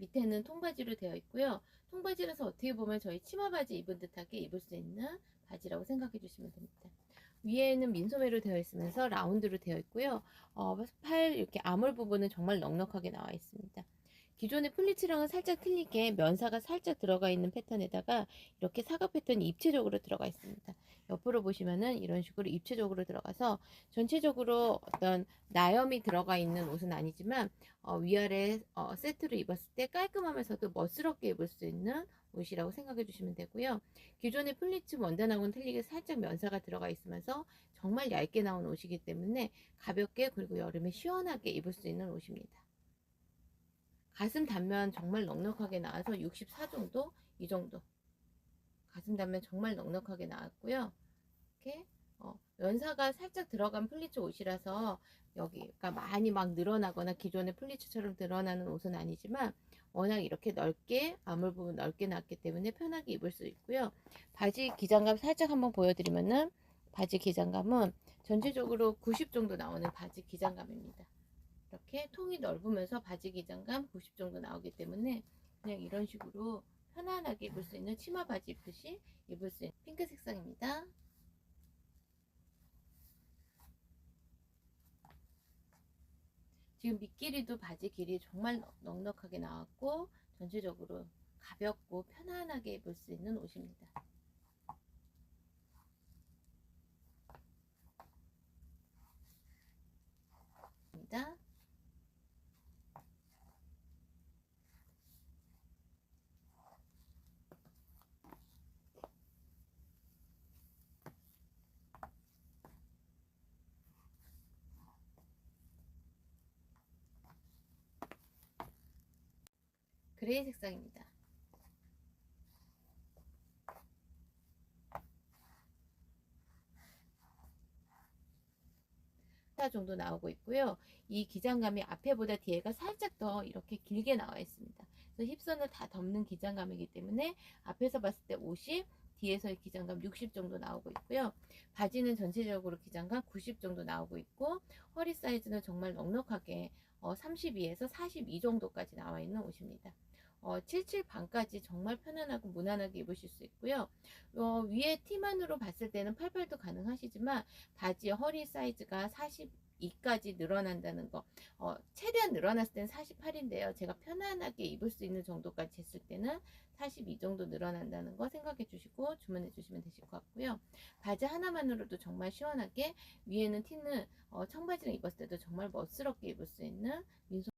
밑에는 통바지로 되어 있고요. 통바지라서 어떻게 보면 저희 치마 바지 입은 듯하게 입을 수 있는 바지라고 생각해 주시면 됩니다. 위에는 민소매로 되어 있으면서 라운드로 되어 있고요. 어, 팔 이렇게 아몰 부분은 정말 넉넉하게 나와 있습니다. 기존의 플리츠랑은 살짝 틀리게 면사가 살짝 들어가 있는 패턴에다가 이렇게 사각 패턴이 입체적으로 들어가 있습니다. 옆으로 보시면은 이런 식으로 입체적으로 들어가서 전체적으로 어떤 나염이 들어가 있는 옷은 아니지만 어, 위아래 어, 세트로 입었을 때 깔끔하면서도 멋스럽게 입을 수 있는 옷이라고 생각해 주시면 되고요. 기존의 플리츠 원단하고는 틀리게 살짝 면사가 들어가 있으면서 정말 얇게 나온 옷이기 때문에 가볍게 그리고 여름에 시원하게 입을 수 있는 옷입니다. 가슴 단면 정말 넉넉하게 나와서 64 정도? 이 정도. 가슴 단면 정말 넉넉하게 나왔고요. 이렇게 어, 연사가 살짝 들어간 플리츠 옷이라서 여기가 많이 막 늘어나거나 기존의 플리츠처럼 늘어나는 옷은 아니지만 워낙 이렇게 넓게 아물 부분 넓게 나왔기 때문에 편하게 입을 수 있고요. 바지 기장감 살짝 한번 보여드리면은 바지 기장감은 전체적으로 90 정도 나오는 바지 기장감입니다 이렇게 통이 넓으면서 바지 기장감 90 정도 나오기 때문에 그냥 이런 식으로 편안하게 입을 수 있는 치마 바지 입듯이 입을 수 있는 핑크 색상입니다. 지금 밑길이도 바지 길이 정말 넉넉하게 나왔고 전체적으로 가볍고 편안하게 입을 수 있는 옷입니다. 입니다. 그레이 색상입니다. 정도 나오고 있고요. 이 기장감이 앞에보다 뒤에가 살짝 더 이렇게 길게 나와 있습니다. 그래서 힙선을 다 덮는 기장감이기 때문에 앞에서 봤을 때 50, 뒤에서의 기장감 60 정도 나오고 있고요. 바지는 전체적으로 기장감 90 정도 나오고 있고 허리 사이즈는 정말 넉넉하게 어, 32에서 42 정도까지 나와 있는 옷입니다. 어, 77 반까지 정말 편안하고 무난하게 입으실 수 있고요. 어, 위에 티만으로 봤을 때는 88도 가능하시지만 바지 허리 사이즈가 42까지 늘어난다는 거 어, 최대한 늘어났을 때는 48인데요. 제가 편안하게 입을 수 있는 정도까지 했을 때는 42 정도 늘어난다는 거 생각해 주시고 주문해 주시면 되실 것 같고요. 바지 하나만으로도 정말 시원하게 위에는 티는 어, 청바지를 입었을 때도 정말 멋스럽게 입을 수 있는 민소